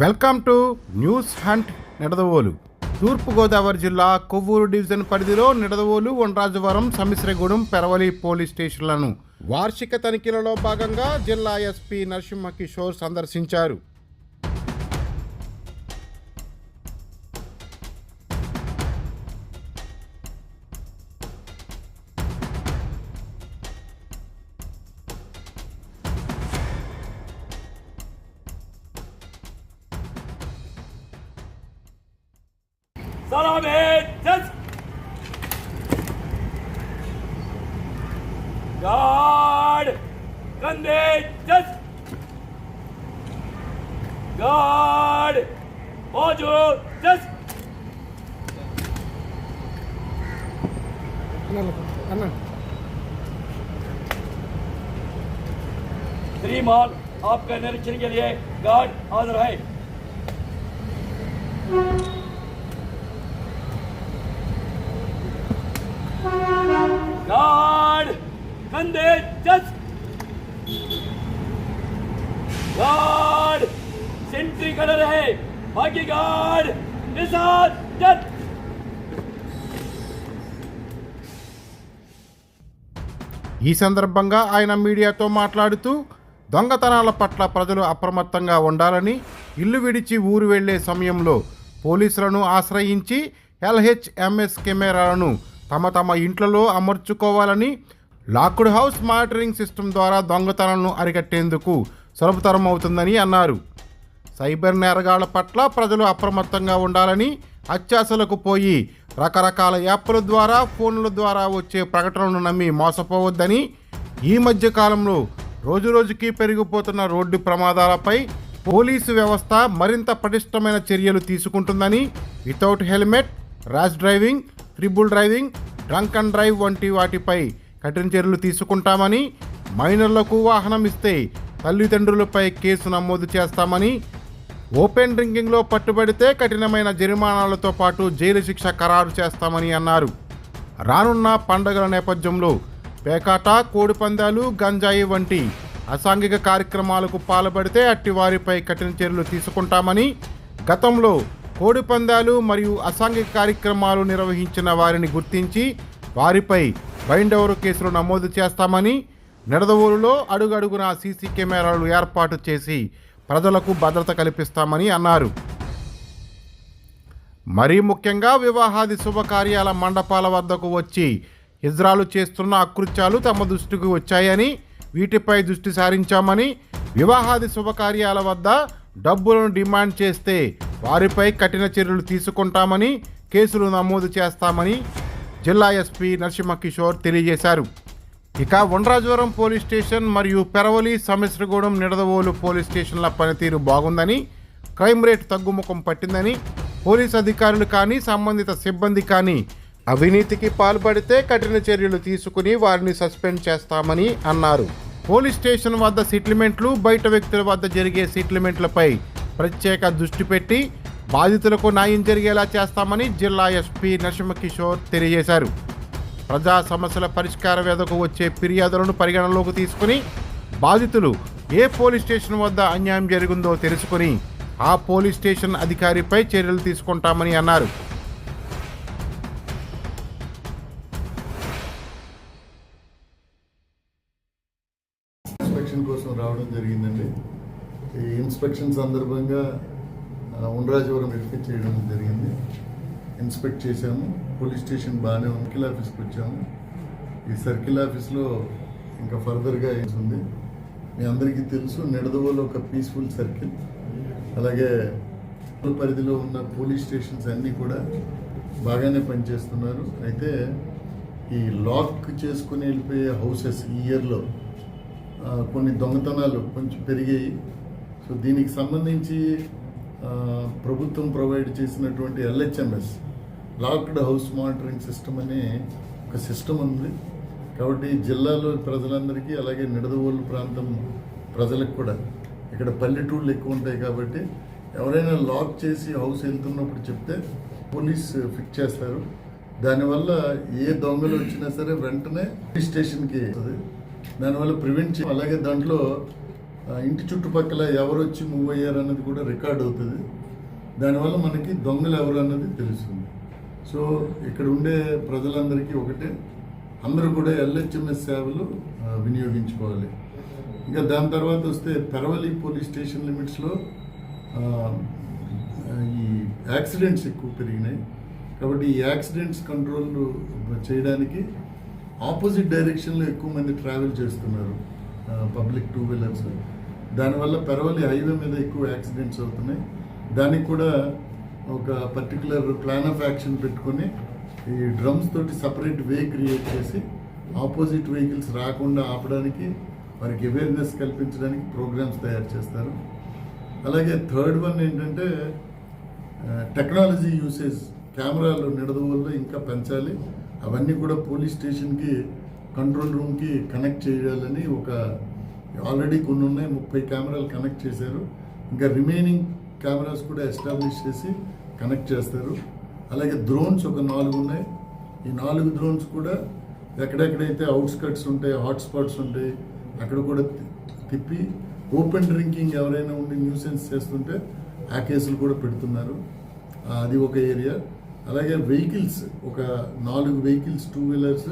Welcome to news hunt Nidadavolu. Thoorpu Godavari జిల్లా Kovvur division పరిధిలో Nidadavolu Vanarajavaram Samisragudem Peravali police స్టేషన్లను వార్షిక తనిఖీలలో భాగంగా జిల్లా ఎస్పీ నరసింహ కిషోర్ సందర్శించారు. गार्ड कंधे जस्ट गार्ड बाजू जस्ट श्रीमान आपका निरीक्षण के लिए गार्ड हाजिर है। कंधे जस्ट गार्ड सेंट्री कर रहे बाकी गार्ड निशान जस्ट ఈ సందర్భంగా ఆయన మీడియాతో మాట్లాడుతూ దొంగతనాల పట్ల ప్రజలు అప్రమత్తంగా ఉండాలని ఇల్లు విడిచి ఊరు వెళ్లే సమయంలో పోలీసులను ఆశ్రయించి ఎల్హెచ్ఎంఎస్ కెమెరాలను తమ తమ ఇంట్లలో అమర్చుకోవాలని లాక్డ్ హౌస్ మానిటరింగ్ సిస్టమ్ ద్వారా దొంగతనాలను అరికట్టేందుకు సులభతరం అవుతుందని అన్నారు. సైబర్ నేరగాళ్ళ పట్ల ప్రజలు అప్రమత్తంగా ఉండాలని అత్యాశలకు పోయి రకరకాల యాప్ల ద్వారా ఫోన్ల ద్వారా వచ్చే ప్రకటనలను నమ్మి మోసపోవద్దని ఈ మధ్య కాలంలో రోజురోజుకి పెరిగిపోతున్న రోడ్డు ప్రమాదాలపై పోలీసు వ్యవస్థ మరింత పటిష్టమైన చర్యలు తీసుకుంటుందని without helmet rash driving triple driving drunk and drive వంటి వాటిపై కఠిన చర్యలు తీసుకుంటామని మైనర్లకు వాహనం ఇస్తే తల్లిదండ్రులపై కేసు నమోదు చేస్తామని ఓపెన్ డ్రింకింగ్లో పట్టుబడితే కఠినమైన జరిమానాలతో పాటు జైలు శిక్ష ఖరారు చేస్తామని అన్నారు. రానున్న పండగల నేపథ్యంలో పేకాట కోడిపందాలు గంజాయి వంటి అసాంఘిక కార్యక్రమాలకు పాల్పడితే అట్టి వారిపై కఠిన చర్యలు తీసుకుంటామని గతంలో కోడిపందాలు మరియు అసాంఘిక కార్యక్రమాలు నిర్వహించిన వారిని గుర్తించి వారిపై బైండవరు కేసులు నమోదు చేస్తామని నిడదవోలులో అడుగడుగున సీసీ కెమెరాలు ఏర్పాటు చేసి ప్రజలకు భద్రత కల్పిస్తామని అన్నారు. మరీ ముఖ్యంగా వివాహాది శుభకార్యాల మండపాల వద్దకు వచ్చి ఇజ్రాలు చేస్తున్న అకృత్యాలు తమ దృష్టికి వచ్చాయని వీటిపై దృష్టి సారించామని వివాహాది శుభకార్యాల వద్ద డబ్బులను డిమాండ్ చేస్తే వారిపై కఠిన చర్యలు తీసుకుంటామని కేసులు నమోదు చేస్తామని జిల్లా ఎస్పీ నరసింహ కిషోర్ తెలియజేశారు. ఇక ఉండ్రాజవరం పోలీస్ స్టేషన్ మరియు పెరవలి సమిశ్రగూడెం నిడదవోలు పోలీస్ స్టేషన్ల పనితీరు బాగుందని క్రైమ్ రేట్ తగ్గుముఖం పట్టిందని పోలీస్ అధికారులు కానీ సంబంధిత సిబ్బంది కానీ అవినీతికి పాల్పడితే కఠిన చర్యలు తీసుకుని వారిని సస్పెండ్ చేస్తామని అన్నారు. పోలీస్ స్టేషన్ వద్ద సెటిల్మెంట్లు బయట వ్యక్తుల వద్ద జరిగే సెటిల్మెంట్లపై ప్రత్యేక దృష్టి పెట్టి బాధితులకు న్యాయం జరిగేలా చేస్తామని జిల్లా ఎస్పీ నరసింహకిషోర్ తెలియజేశారు. ప్రజా సమస్యల పరిష్కార వేదకు వచ్చే ఫిర్యాదులను పరిగణనలోకి తీసుకుని బాధితులు ఏ పోలీస్ స్టేషన్ వద్ద అన్యాయం జరిగిందో తెలుసుకుని ఆ పోలీస్ స్టేషన్ అధికారిపై చర్యలు తీసుకుంటామని అన్నారు. ఇన్స్పెక్షన్ కోసం రావడం జరిగిందండి. ఈ ఇన్స్పెక్షన్ సందర్భంగా ఉండరాజవరం వెరిఫై చేయడం జరిగింది. ఇన్స్పెక్ట్ చేశాము. పోలీస్ స్టేషన్ బాగానే ఉంది. సర్కిల్ ఆఫీస్కి వచ్చాము. ఈ సర్కిల్ ఆఫీస్లో ఇంకా ఫర్దర్గా ఉంది? మీ అందరికీ తెలుసు నిడదవోలు ఒక పీస్ఫుల్ సర్కిల్. అలాగే పరిధిలో ఉన్న పోలీస్ స్టేషన్స్ అన్నీ కూడా బాగానే పనిచేస్తున్నారు. అయితే ఈ లాక్ చేసుకుని వెళ్ళిపోయే హౌసెస్ ఈ ఇయర్లో కొన్ని దొంగతనాలు కొంచెం పెరిగాయి. సో దీనికి సంబంధించి ప్రభుత్వం ప్రొవైడ్ చేసినటువంటి LHMS locked house monitoring system అనే ఒక సిస్టమ్ ఉంది. కాబట్టి జిల్లాలో ప్రజలందరికీ అలాగే నిడదవోలు ప్రాంతం ప్రజలకు కూడా ఇక్కడ పల్లెటూళ్ళు ఎక్కువ ఉంటాయి కాబట్టి ఎవరైనా లాక్ చేసి హౌస్ వెళ్తున్నప్పుడు చెప్తే పోలీస్ ఫిక్స్ చేస్తారు. దానివల్ల ఏ దొంగలు వచ్చినా సరే వెంటనే పోలీస్ స్టేషన్కి దానివల్ల ప్రివెంట్ చే అలాగే దాంట్లో ఇంటి చుట్టుపక్కల ఎవరు వచ్చి మూవ్ అయ్యారు అన్నది కూడా రికార్డ్ అవుతుంది. దానివల్ల మనకి దొంగలు ఎవరు అన్నది తెలుస్తుంది. సో ఇక్కడ ఉండే ప్రజలందరికీ ఒకటే అందరూ కూడా ఎల్హెచ్ఎంఎస్ సేవలు వినియోగించుకోవాలి. ఇంకా దాని తర్వాత వస్తే పెరవలి పోలీస్ స్టేషన్ లిమిట్స్లో ఈ యాక్సిడెంట్స్ ఎక్కువ పెరిగినాయి. కాబట్టి ఈ యాక్సిడెంట్స్ కంట్రోల్ చేయడానికి ఆపోజిట్ డైరెక్షన్లో ఎక్కువ మంది ట్రావెల్ చేస్తున్నారు పబ్లిక్ టూ వీలర్స్. దానివల్ల పెరవలి హైవే మీద ఎక్కువ యాక్సిడెంట్స్ అవుతున్నాయి. దానికి కూడా ఒక పర్టికులర్ ప్లాన్ ఆఫ్ యాక్షన్ పెట్టుకొని ఈ డ్రమ్స్ తోటి సపరేట్ వే క్రియేట్ చేసి ఆపోజిట్ వెహికల్స్ రాకుండా ఆపడానికి వారికి అవేర్నెస్ కల్పించడానికి ప్రోగ్రామ్స్ తయారు చేస్తారు. అలాగే థర్డ్ వన్ ఏంటంటే టెక్నాలజీ యూసేజ్ కెమెరాలు నిడదవల్లో ఇంకా పెంచాలి. అవన్నీ కూడా పోలీస్ స్టేషన్కి కంట్రోల్ రూమ్కి కనెక్ట్ చేయాలని ఒక ఆల్రెడీ కొన్ని ఉన్నాయి ముప్పై కెమెరాలు కనెక్ట్ చేశారు. ఇంకా రిమైనింగ్ కెమెరాస్ కూడా ఎస్టాబ్లిష్ చేసి కనెక్ట్ చేస్తారు. అలాగే డ్రోన్స్ ఒక నాలుగు ఉన్నాయి. ఈ నాలుగు డ్రోన్స్ కూడా ఎక్కడెక్కడైతే అవుట్స్కట్స్ ఉంటాయి హాట్స్పాట్స్ ఉంటాయి అక్కడ కూడా తిప్పి ఓపెన్ డ్రింకింగ్ ఎవరైనా ఉండి న్యూసెన్స్ చేస్తుంటే ఆ కేసులు కూడా పెడుతున్నారు. అది ఒక ఏరియా అలాగే వెహికల్స్ ఒక నాలుగు vehicles two wheelers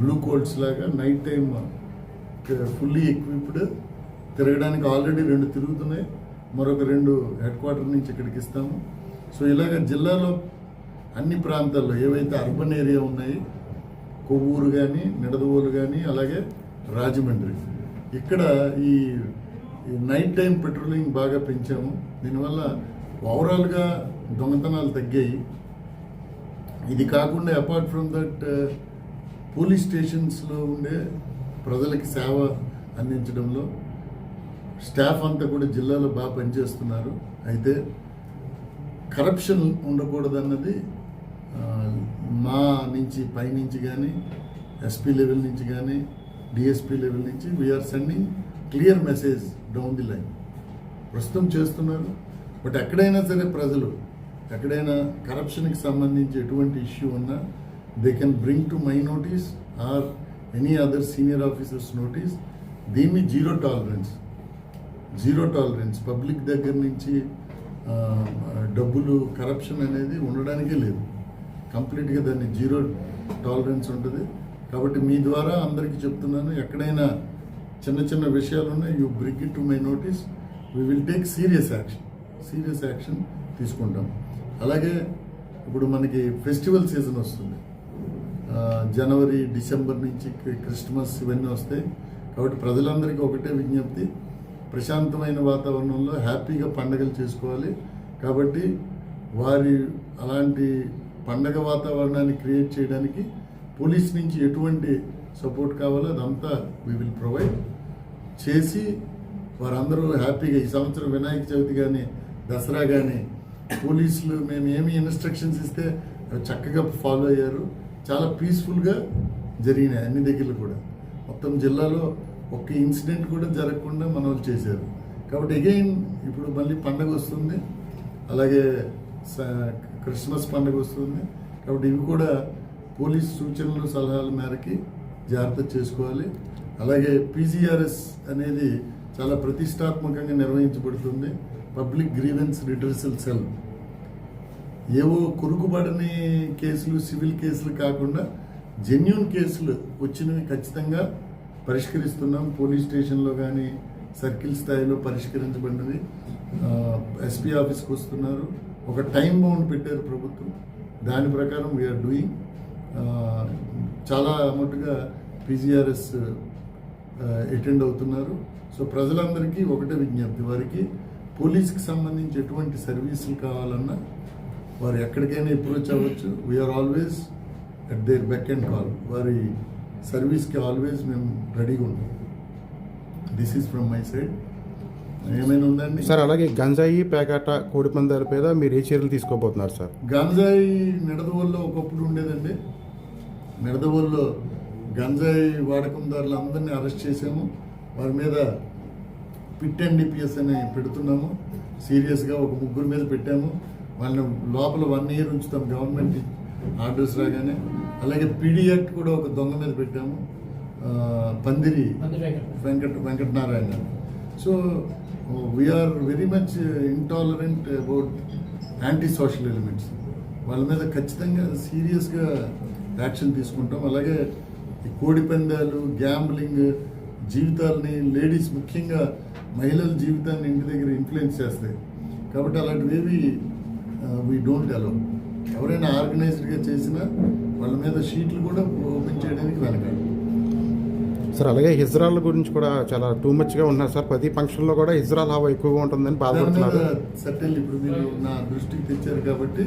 blue colts లాగా నైట్ టైం ఫుల్లీ ఎక్విప్డ్ తిరగడానికి ఆల్రెడీ రెండు తిరుగుతున్నాయి. మరొక రెండు హెడ్ క్వార్టర్ నుంచి ఇక్కడికి ఇస్తాము. సో ఇలాగ జిల్లాలో అన్ని ప్రాంతాల్లో ఏవైతే అర్బన్ ఏరియా ఉన్నాయి కొవ్వూరు కానీ నిడదవోలు కానీ అలాగే రాజమండ్రి. ఇక్కడ ఈ నైట్ టైం పెట్రోలింగ్ బాగా పెంచాము. దీనివల్ల ఓవరాల్గా దొంగతనాలు తగ్గాయి. ఇది కాకుండా అపార్ట్ ఫ్రమ్ దట్ పోలీస్ స్టేషన్స్లో ఉండే ప్రజలకి సేవ అందించడంలో స్టాఫ్ అంతా కూడా జిల్లాలో బాగా పనిచేస్తున్నారు. అయితే కరప్షన్ ఉండకూడదన్నది మా నుంచి పైనుంచి కానీ ఎస్పీ లెవెల్ నుంచి కానీ డిఎస్పీ లెవెల్ నుంచి we are sending clear message down the line ప్రస్తుతం చేస్తున్నారు. బట్ ఎక్కడైనా సరే ప్రజలు ఎక్కడైనా కరప్షన్కి సంబంధించి ఎటువంటి ఇష్యూ ఉన్నా they can bring to my notice or any other senior officers notice దీన్ని zero tolerance zero tolerance public దగ్గర నుంచి డబ్బులు కరప్షన్ అనేది ఉండడానికే లేదు. కంప్లీట్గా దాన్ని జీరో టాలరెన్స్ ఉంటుంది. కాబట్టి మీ ద్వారా అందరికీ చెప్తున్నాను ఎక్కడైనా చిన్న చిన్న విషయాలు ఉన్నాయి you bring it to my notice we will take serious action serious action తీసుకుంటాం. అలాగే ఇప్పుడు మనకి ఫెస్టివల్ సీజన్ వస్తుంది. జనవరి డిసెంబర్ నుంచి క్రిస్మస్ ఇవన్నీ వస్తాయి కాబట్టి ప్రజలందరికీ ఒకటే విజ్ఞప్తి. ప్రశాంతమైన వాతావరణంలో హ్యాపీగా పండగలు చేసుకోవాలి. కాబట్టి వారి అలాంటి పండగ వాతావరణాన్ని క్రియేట్ చేయడానికి పోలీస్ నుంచి ఎటువంటి సపోర్ట్ కావాలో అదంతా వీ విల్ ప్రొవైడ్ చేసి వారందరూ హ్యాపీగా ఈ సంవత్సరం వినాయక చవితి కానీ దసరా కానీ పోలీసులు మేము ఏమి ఇన్స్ట్రక్షన్స్ ఇస్తే చక్కగా ఫాలో అయ్యారు. చాలా పీస్ఫుల్గా జరిగినాయి అన్ని దగ్గరలు కూడా. మొత్తం జిల్లాలో ఒక్క ఇన్సిడెంట్ కూడా జరగకుండా మన వాళ్ళు చేశారు. కాబట్టి అగైన్ ఇప్పుడు మళ్ళీ పండగ వస్తుంది. అలాగే క్రిస్మస్ పండుగ వస్తుంది. కాబట్టి ఇవి కూడా పోలీస్ సూచనలు సలహాల మేరకి జాగ్రత్త చేసుకోవాలి. అలాగే పీజీఆర్ఎస్ అనేది చాలా ప్రతిష్టాత్మకంగా నిర్వహించబడుతుంది. పబ్లిక్ గ్రీవెన్స్ రిడ్రెసల్ సెల్ ఏవో కురుకుబడని కేసులు సివిల్ కేసులు కాకుండా జెన్యున్ కేసులు వచ్చినవి ఖచ్చితంగా పరిష్కరిస్తున్నాం. పోలీస్ స్టేషన్లో కానీ సర్కిల్ స్థాయిలో పరిష్కరించబడినవి. ఎస్పీ ఆఫీస్కి వస్తున్నారు. ఒక టైం బౌండ్ పెట్టారు ప్రభుత్వం. దాని ప్రకారం వీఆర్ డూయింగ్ చాలా మటుగా పీజీఆర్ఎస్ అటెండ్ అవుతున్నారు. సో ప్రజలందరికీ ఒకటే విజ్ఞప్తి. వారికి పోలీస్కి సంబంధించి ఎటువంటి సర్వీసులు కావాలన్నా వారు ఎక్కడికైనా అప్రోచ్ అవ్వచ్చు. We are always at their beck and call వారి సర్వీస్కి ఆల్వేస్ మేము రెడీగా ఉంటాం. This is from my side ఏమైనా ఉందండి? సార్ అలాగే గంజాయి పేకాట కోడి పందాల మీద మీరు ఏ చర్యలు తీసుకోబోతున్నారు సార్? గంజాయి నిడదవోల్లో ఒకప్పుడు ఉండేదండి. నిడదవోల్లో గంజాయి వాడకందారులు అందరినీ అరెస్ట్ చేసాము వారి మీద పిట్ అండ్ డిపిఎస్ అని పెడుతున్నాము. సీరియస్గా ఒక ముగ్గురు మీద పెట్టాము. వాళ్ళని లోపల వన్ ఇయర్ ఉంచుతాం గవర్నమెంట్ ఆర్డర్స్ రాగానే. అలాగే పీడీ యాక్ట్ కూడా ఒక దొంగ మీద పెట్టాము. Pandiri. Venkata Venkatanarayana. So we are very much intolerant about anti social elements వాళ్ళ మీద ఖచ్చితంగా సీరియస్గా యాక్షన్ తీసుకుంటాం. అలాగే ఈ కోడి పందాలు గ్యాంబ్లింగ్ జీవితాలని లేడీస్ ముఖ్యంగా మహిళల జీవితాన్ని ఇంటి దగ్గర ఇన్ఫ్లుయెన్స్ చేస్తాయి. కాబట్టి అలాంటివేవి వీ డోంట్ అలౌ ఎవరైనా ఆర్గనైజ్డ్గా చేసినా వాళ్ళ మీద షీట్లు కూడా ఓపెన్ చేయడానికి వెనకాడు సార్ అలాగే హిజ్రాల్ గురించి కూడా చాలా టూ మచ్గా ఉన్నారు సార్ ప్రతి ఫంక్షన్లో కూడా హిజ్రాల్ హావా ఎక్కువగా ఉంటుందని బాధపడుతున్నారు. సర్టెన్ ఇప్పుడు మీరు నా దృష్టికి తెచ్చారు కాబట్టి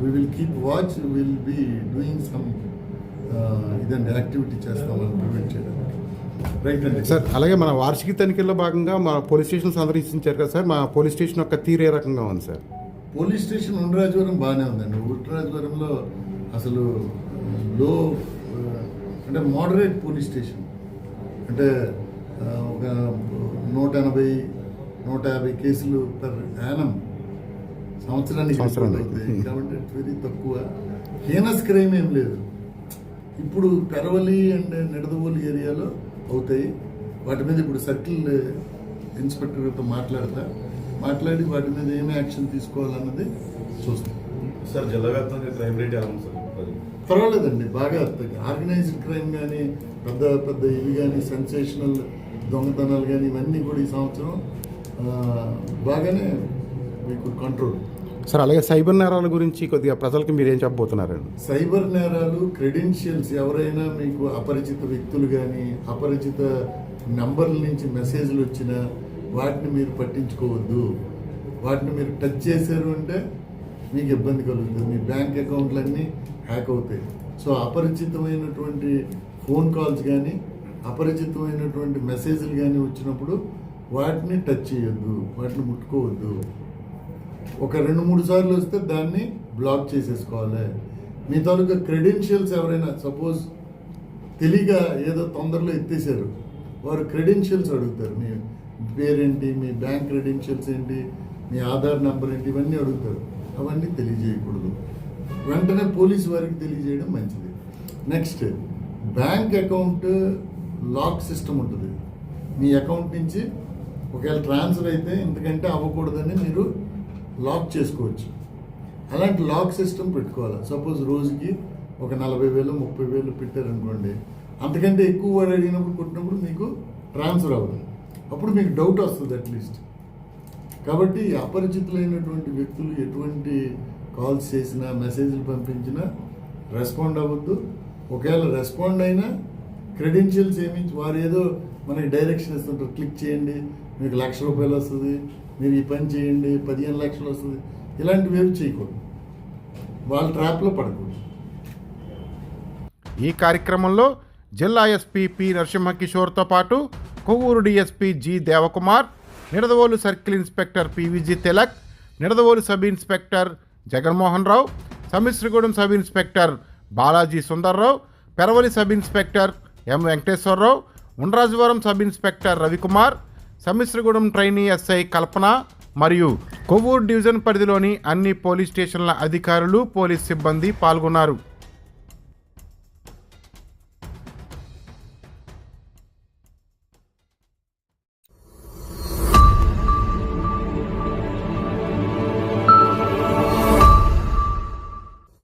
we will keep watch will be doing some ఇదండి యాక్టివిటీ చేస్తామని ప్రివెంట్ చేయడానికి. రైట్ అండి సార్ అలాగే మన వార్షిక తనిఖీల్లో భాగంగా మా పోలీస్ స్టేషన్ సందర్శించారు కదా సార్ మా పోలీస్ స్టేషన్ యొక్క తీరు ఏ రకంగా ఉంది సార్ పోలీస్ స్టేషన్ ఉండరాజవరం బాగానే ఉందండి. ఉండరాజవరంలో అసలు లో అంటే మోడరేట్ పోలీస్ స్టేషన్. అంటే ఒక నూట ఎనభై నూట యాభై కేసులు పర్ యానం సంవత్సరానికి కాబట్టి వెరీ తక్కువ. హీనస్ క్రైమ్ ఏం లేదు. ఇప్పుడు పెరవలి అండ్ నిడదవోలు ఏరియాలో అవుతాయి. వాటి మీద ఇప్పుడు సర్కిల్ ఇన్స్పెక్టర్తో మాట్లాడతా. మాట్లాడి వాటి మీద ఏమి యాక్షన్ తీసుకోవాలన్నది చూస్తాం. సార్ జిల్లా వ్యాప్తంగా క్రైమ్ రేట్ ఎలా ఉంది సార్? పర్వాలేదండి బాగా ఆర్గనైజ్డ్ క్రైమ్ కానీ పెద్ద పెద్ద ఇవి కానీ సెన్సేషనల్ దొంగతనాలు కానీ ఇవన్నీ కూడా ఈ సంవత్సరం ఆ, బాగానే మీకు కంట్రోల్ సార్ అలాగే సైబర్ నేరాల గురించి కొద్దిగా ప్రజలకు మీరు ఏం చెప్పబోతున్నారండి? సైబర్ నేరాలు క్రెడెన్షియల్స్ ఎవరైనా మీకు అపరిచిత వ్యక్తులు కానీ అపరిచిత నంబర్ల నుంచి మెసేజ్లు వచ్చినా వాటిని మీరు పట్టించుకోవద్దు. వాటిని మీరు టచ్ చేశారు అంటే మీకు ఇబ్బంది కలుగుతుంది. మీ బ్యాంక్ అకౌంట్లన్నీ హ్యాక్ అవుతాయి. సో అపరిచితమైనటువంటి ఫోన్ కాల్స్ కానీ అపరిచితమైనటువంటి మెసేజ్లు కానీ వచ్చినప్పుడు వాటిని టచ్ చేయొద్దు. వాటిని ముట్టుకోవద్దు. ఒక రెండు మూడు సార్లు వస్తే దాన్ని బ్లాక్ చేసేసుకోవాలి. మీ తాలూకా క్రెడెన్షియల్స్ ఎవరైనా సపోజ్ తెలియక ఏదో తొందరలో ఎత్తేసారు వారు క్రెడెన్షియల్స్ అడుగుతారు. మీ పేరేంటి మీ బ్యాంక్ క్రెడెన్షియల్స్ ఏంటి మీ ఆధార్ నెంబర్ ఏంటి ఇవన్నీ అడుగుతారు. అవన్నీ తెలియజేయకూడదు. వెంటనే పోలీసు వారికి తెలియజేయడం మంచిది. Next bank account lock system ఉంటుంది. మీ అకౌంట్ నుంచి ఒకవేళ ట్రాన్స్ఫర్ అయితే ఎందుకంటే అవ్వకూడదని మీరు లాక్ చేసుకోవచ్చు. అలాంటి లాక్ సిస్టమ్ పెట్టుకోవాలి. సపోజ్ రోజుకి ఒక నలభై వేలు ముప్పై వేలు పెట్టారనుకోండి అంతకంటే ఎక్కువ వాడు అడిగినప్పుడు కొట్టినప్పుడు మీకు ట్రాన్స్ఫర్ అవ్వదు. అప్పుడు మీకు డౌట్ వస్తుంది అట్లీస్ట్ కాబట్టి అపరిచితులైనటువంటి వ్యక్తులు ఎటువంటి కాల్స్ చేసినా మెసేజ్లు పంపించినా రెస్పాండ్ అవ్వద్దు. ఒకవేళ రెస్పాండ్ అయినా క్రెడెన్షియల్స్ ఏమి వారు ఏదో మనకి డైరెక్షన్ ఇస్తుంటారు. క్లిక్ చేయండి మీకు లక్ష రూపాయలు వస్తుంది మీరు ఈ పని చేయండి పదిహేను లక్షలు వస్తుంది. ఇలాంటివి ఏమి చేయకూడదు. వాళ్ళ ట్రాప్లో పడకూడదు. ఈ కార్యక్రమంలో జిల్లా ఎస్పీ పి నరసింహకిషోర్తో పాటు Kovvur DSP G Devakumar Nidadavolu circle inspector PVG Tilak Nidadavolu sub inspector Jaganmohan Rao Samisragudem sub inspector Balaji Sundarrao Peravali sub inspector M Venkateswararao Undrajavaram sub inspector Ravikumar Samisragudem trainee SI Kalpana మరియు Kovvur division పరిధిలోని అన్ని police స్టేషన్ల అధికారులు police సిబ్బంది పాల్గొన్నారు.